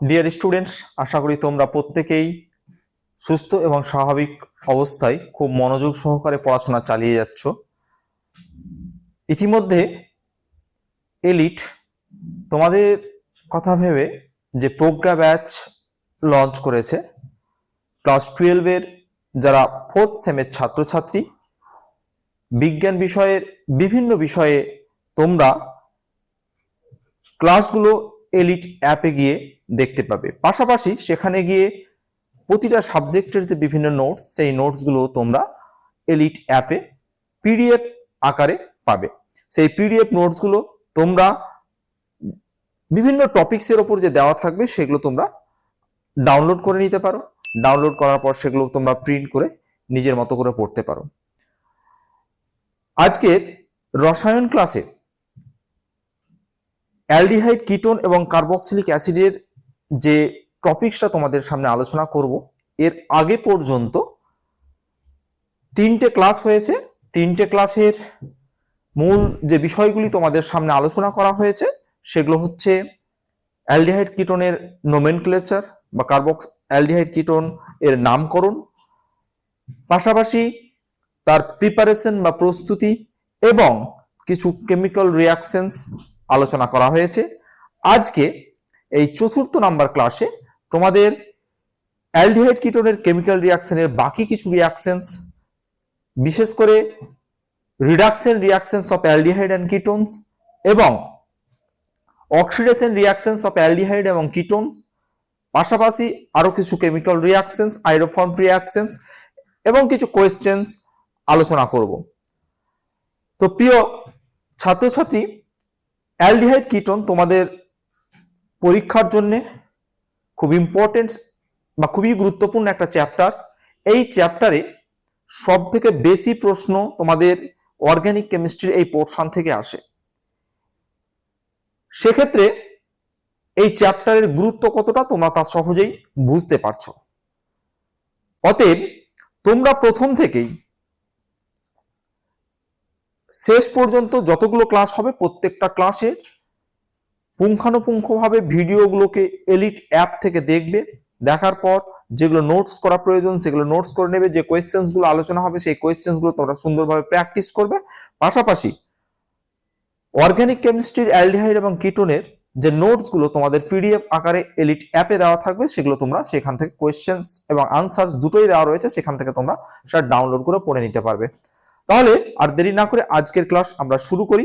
Dear students আশা করি তোমরা প্রত্যেকেই সুস্থ এবং স্বাভাবিক অবস্থায় খুব মনোযোগ সহকারে পড়াশোনা চালিয়ে যাচ্ছ। ইতিমধ্যে এলিট তোমাদের কথা ভেবে যে প্রজ্ঞা ব্যাচ লঞ্চ করেছে। ক্লাস টুয়েলভের যারা ফোর্থ সেমের ছাত্রছাত্রী, বিজ্ঞান বিষয়ের বিভিন্ন বিষয়ে তোমরা ক্লাসগুলো এলিট অ্যাপে গিয়ে দেখতে পাবে। পাশাপাশি সেখানে গিয়ে প্রতিটা সাবজেক্টের যে বিভিন্ন নোটস সেই নোটসগুলো তোমরা এলিট অ্যাপে পিডিএফ আকারে পাবে। সেই পিডিএফ নোটসগুলো তোমরা বিভিন্ন টপিকসের ওপর যে দেওয়া থাকবে, সেগুলো তোমরা ডাউনলোড করে নিতে পারো। ডাউনলোড করার পর সেগুলো তোমরা প্রিন্ট করে নিজের মতো করে পড়তে পারো। আজকের রসায়ন ক্লাসে অ্যালডিহাইড, কিটোন এবং কার্বক্সিলিক অ্যাসিডের যে টপিকসটা তোমাদের সামনে আলোচনা করব, এর আগে পর্যন্ত তিনটে ক্লাস হয়েছে। তিনটে ক্লাসের মূল যে বিষয়গুলি তোমাদের সামনে আলোচনা করা হয়েছে, সেগুলো হচ্ছে অ্যালডিহাইড, কিটোনের নোমেনক্লেচার বা কার্বক্স অ্যালডিহাইড, কিটোন এর নামকরণ, পাশাপাশি তার প্রিপারেশন বা প্রস্তুতি এবং কিছু কেমিক্যাল রিয়াকশনস আলোচনা করা হয়েছে। আজকে এই চতুর্থ নাম্বার ক্লাসে তোমাদের অ্যালডিহাইড কিটোনের কেমিক্যাল রিয়াকশনের বাকি কিছু রিয়াকশনস বিশেষ করে reduction reactions of aldehyde and ketones এবং অক্সিডেশন রিয়াকশনস অফ অ্যালডিহাইড এবং কিটোনস পাশাপাশি আরও কিছু কেমিক্যাল রিয়াকশনস আইরোফর্ম রিয়াকশনস এবং কিছু কোয়েশ্চেন্স আলোচনা করব। তো প্রিয় ছাত্রছাত্রী অ্যালডিহাইড কিটোন তোমাদের পরীক্ষার জন্য খুব ইম্পর্টেন্ট বা খুবই গুরুত্বপূর্ণ একটা চ্যাপ্টার এই চ্যাপ্টারে সব থেকে বেশি প্রশ্ন তোমাদের অর্গানিক কেমিস্ট্রির এই পোর্শন থেকে আসে। সেক্ষেত্রে এই চ্যাপ্টারের গুরুত্ব কতটা তোমরা তা সহজেই বুঝতে পারছ। অতএব তোমরা প্রথম থেকেই শেষ পর্যন্ত যতগুলো ক্লাস হবে, প্রত্যেকটা ক্লাসে পুঙ্খানুপুঙ্খভাবে ভিডিওগুলোকে এলিট অ্যাপ থেকে দেখবে। দেখার পর যেগুলো নোটস করা প্রয়োজন, সেগুলো নোটস করে নেবে। যে কোয়েশ্চেন্সগুলো আলোচনা হবে, সেই কোয়েশ্চেন্সগুলো তোমরা সুন্দরভাবে প্র্যাকটিস করবে। পাশাপাশি অর্গানিক কেমিস্ট্রির অ্যালডিহাইড এবং কিটোনের যে নোটসগুলো তোমাদের পিডিএফ আকারে এলিট অ্যাপে দেওয়া থাকবে, সেগুলো তোমরা সেখান থেকে কোয়েশ্চেন্স এবং আনসার দুটোই দেওয়া রয়েছে, সেখান থেকে তোমরা সেটা ডাউনলোড করে পড়ে নিতে পারবে। তাহলে আর দেরি না করে আজকের ক্লাস আমরা শুরু করি।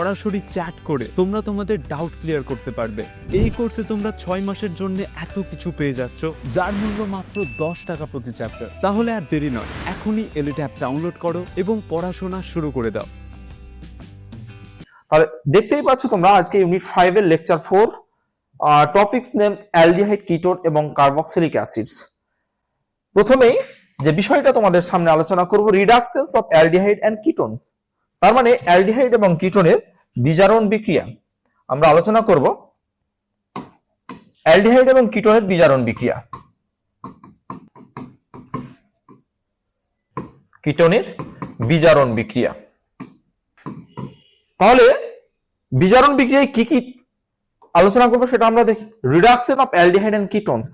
সরাসরি চ্যাট করে তোমরা তোমাদের ডাউট ক্লিয়ার করতে পারবে। এই কোর্সে তোমরা ছয় মাসের জন্য এত কিছু পেয়ে যাচ্ছ, যার মূল্য মাত্র দশ টাকা প্রতি চ্যাপ্টার তাহলে আর দেরি নয়, এখনই এলিট অ্যাপ ডাউনলোড করো এবং পড়াশোনা শুরু করে দাও। তাহলে দেখতেই পাচ্ছ তোমরা আজকে ইউনিট ফাইভ এর lecture four topics name aldehyde ketone এবং কার্বক্সিলিক অ্যাসিডস প্রথমেই যে বিষয়টা তোমাদের সামনে আলোচনা করব reductions of aldehyde and ketone তার মানে অ্যালডিহাইড এবং কিটোনের বিজারণ বিক্রিয়া। আমরা আলোচনা করব অ্যালডিহাইড এবং কিটোনের বিজারণ বিক্রিয়া। কিটোনের বিজারণ বিক্রিয়া। তাহলে বিজারণ বিক্রিয়ায় কি কি আলোচনা করব সেটা আমরা দেখি। Reduction of aldehyde and ketones.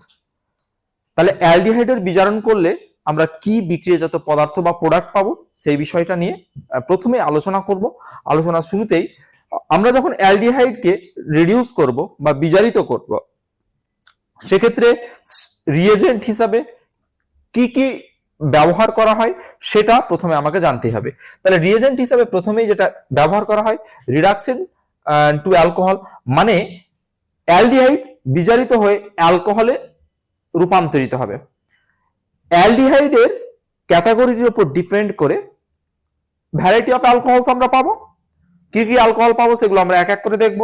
তাহলে অ্যালডিহাইডের বিজারণ করলে আমরা কি বিক্রিয়াজাত পদার্থ বা প্রোডাক্ট পাবো সেই বিষয়টা নিয়ে প্রথমে আলোচনা করব। আলোচনা শুরুতেই আমরা যখন অ্যালডিহাইডকে রিডিউস করব বা বিজারিত করব, সেক্ষেত্রে রিয়েজেন্ট হিসাবে কি কি ব্যবহার করা হয় সেটা প্রথমে আমাকে জানতে হবে। তাহলে রিয়েজেন্ট হিসাবে প্রথমেই যেটা ব্যবহার করা হয় রিডাকশন টু অ্যালকোহল মানে অ্যালডিহাইড বিজারিত হয়ে অ্যালকোহলে রূপান্তরিত হবে। অ্যালডিহাইডের ক্যাটাগরির উপর ডিপেন্ড করে ভ্যারাইটি অফ অ্যালকোহলস আমরা পাবো। কি কি অ্যালকোহল পাবো সেগুলো আমরা এক এক করে দেখব।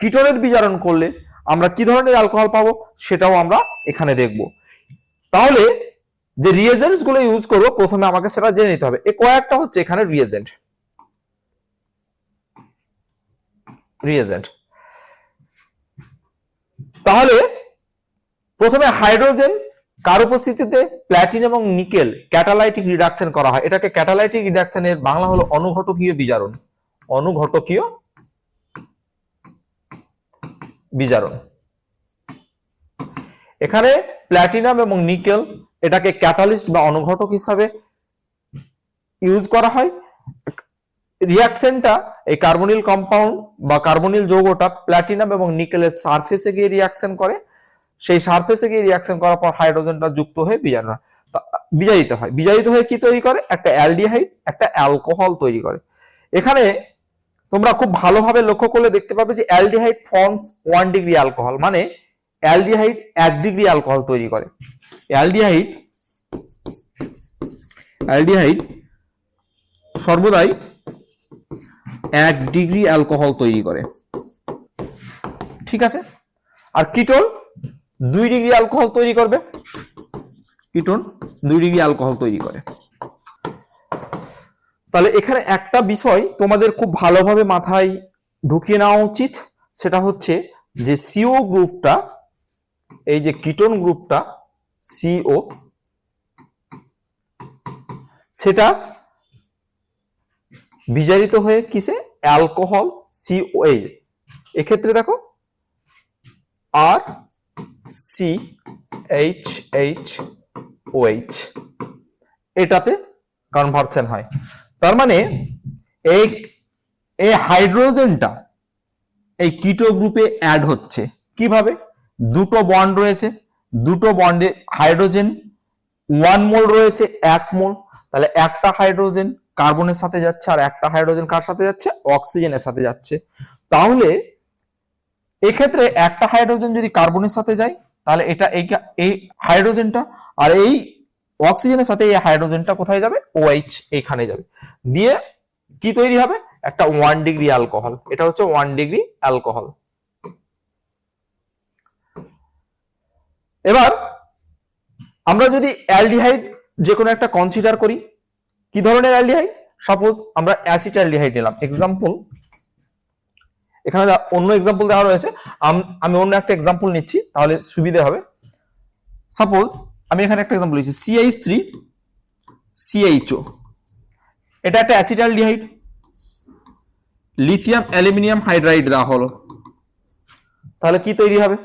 কিটোনের বিজারণ করলে আমরা কি ধরনের অ্যালকোহল পাবো সেটাও আমরা এখানে দেখব। তাহলে যে রিয়েজেন্টসগুলো ইউজ করব প্রথমে আমাকে সেটা জেনে নিতে হবে। এ কয়েকটা হচ্ছে এখানে রিয়েজেন্ট রিয়েজেন্ট তাহলে প্রথমে হাইড্রোজেন কার উপস্থিতিতে প্ল্যাটিন এবং নিকেল ক্যাটালাইটিক রিডাকশন করা হয়। এটাকে ক্যাটালাইটিক রিডাকশনের বাংলা হলো অনুঘটকীয় বিজারণ। অনুঘটকীয় বিজারণ। এখানে প্ল্যাটিনাম এবং নিকেল এটাকে ক্যাটালিস্ট বা অনুঘটক হিসাবে ইউজ করা হয়। রিয়াকশনটা এই কার্বনিল কম্পাউন্ড বা কার্বনিল যৌগটা প্ল্যাটিনাম এবং নিকেলের সারফেসে গিয়ে রিয়াকশন করে। সেই সারফেসে গিয়ে রিয়াকশন করার পর হাইড্রোজেনটা যুক্ত হয়ে বিজারণ বিজারিত হয়। বিজারিত হয়ে কি তৈরি করে? একটা অ্যালডিহাইড, একটা অ্যালকোহল তৈরি করে। এখানে তোমরা খুব ভালোভাবে লক্ষ্য করলে দেখতে পাবে যে aldehyde forms one degree alcohol মানে অ্যালডিহাইড এক ডিগ্রি অ্যালকোহল তৈরি করে। অ্যালডিহাইড অ্যালডিহাইড সর্বদাই এক ডিগ্রি অ্যালকোহল তৈরি করে। ঠিক আছে? আর কিটোন দুই ডিগ্রি অ্যালকোহল তৈরি করবে। কিটোন দুই ডিগ্রি অ্যালকোহল তৈরি করে। তাহলে এখানে একটা বিষয় তোমাদের খুব ভালোভাবে মাথায় ঢুকিয়ে নেওয়া উচিত, সেটা হচ্ছে যে সিও গ্রুপটা, এই যে কিটোন গ্রুপটা সিও সেটা বিজারিত হয়ে কিসে? অ্যালকোহল সিও এই এক্ষেত্রে দেখো R C H H O H এটাতে কনভার্সন হয়। তার মানে এই এই হাইড্রোজেনটা এই কিটো গ্রুপে অ্যাড হচ্ছে। কীভাবে? দুটো বন্ড রয়েছে, দুটো বন্ডে হাইড্রোজেন ওয়ান মোল রয়েছে, এক মোল তাহলে একটা হাইড্রোজেন কার্বনের সাথে যাচ্ছে আর একটা হাইড্রোজেন কার সাথে যাচ্ছে? অক্সিজেনের সাথে যাচ্ছে। তাহলে এক্ষেত্রে একটা হাইড্রোজেন যদি কার্বনের সাথে যায়, তাহলে এটা এই এই হাইড্রোজেনটা আর এই অক্সিজেনের সাথে এই হাইড্রোজেনটা কোথায় যাবে? ওএইচ এইখানে যাবে। দিয়ে কি তৈরি হবে? একটা ওয়ান ডিগ্রি অ্যালকোহল এটা হচ্ছে ওয়ান ডিগ্রি অ্যালকোহল এবার আমরা যদি অ্যালডিহাইড যে কোনো একটা কনসিডার করি, কি ধরনের অ্যালডিহাইড? সাপোজ আমরা অ্যাসিড অ্যালডিহাইড নিলাম। এক্সাম্পল এখানে অন্য এক্সাম্পল দেওয়া রয়েছে। আমি অন্য একটা এক্সাম্পল নিচ্ছি, তাহলে সুবিধা হবে। সাপোজ আমি এখানে একটা এক্সাম্পল নিচ্ছি সিএইচ থ্রি সিএইচও এটা একটা acetaldehyde lithium, aluminium hydride দেওয়া হলো। তাহলে কি তৈরি হবে?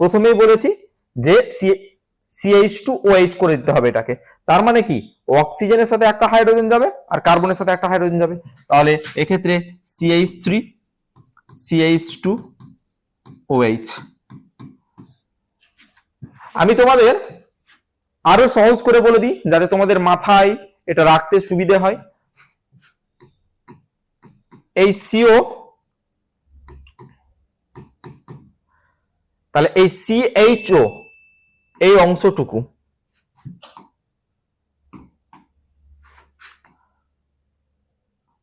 প্রথমেই বলেছি যে সিএইচ টু ওএইচ করে দিতে হবে এটাকে। তার মানে কি? অক্সিজেনের সাথে একটা হাইড্রোজেন যাবে আর কার্বনের সাথে একটা হাইড্রোজেন যাবে। তাহলে এক্ষেত্রে CH three CH two OH আমি তোমাদের আরও সহজ করে বলে দিই, যাতে তোমাদের মাথায় এটা রাখতে সুবিধে হয়। এই সিও তাহলে এই সিএইচও এই অংশটুকু।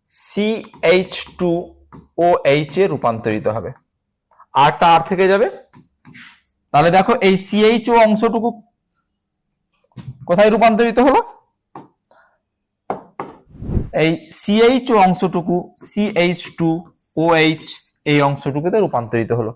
সিএইচ টু ও এইচ এ রূপান্তরিত হবে। আরটা আর থেকে যাবে? তাহলে দেখো এই সিএইচও অংশটুকু কোথায় রূপান্তরিত হলো? এই সিএইচ অংশটুকু সিএইচ টু ও এইচ এই অংশটুকুতে রূপান্তরিত হলো।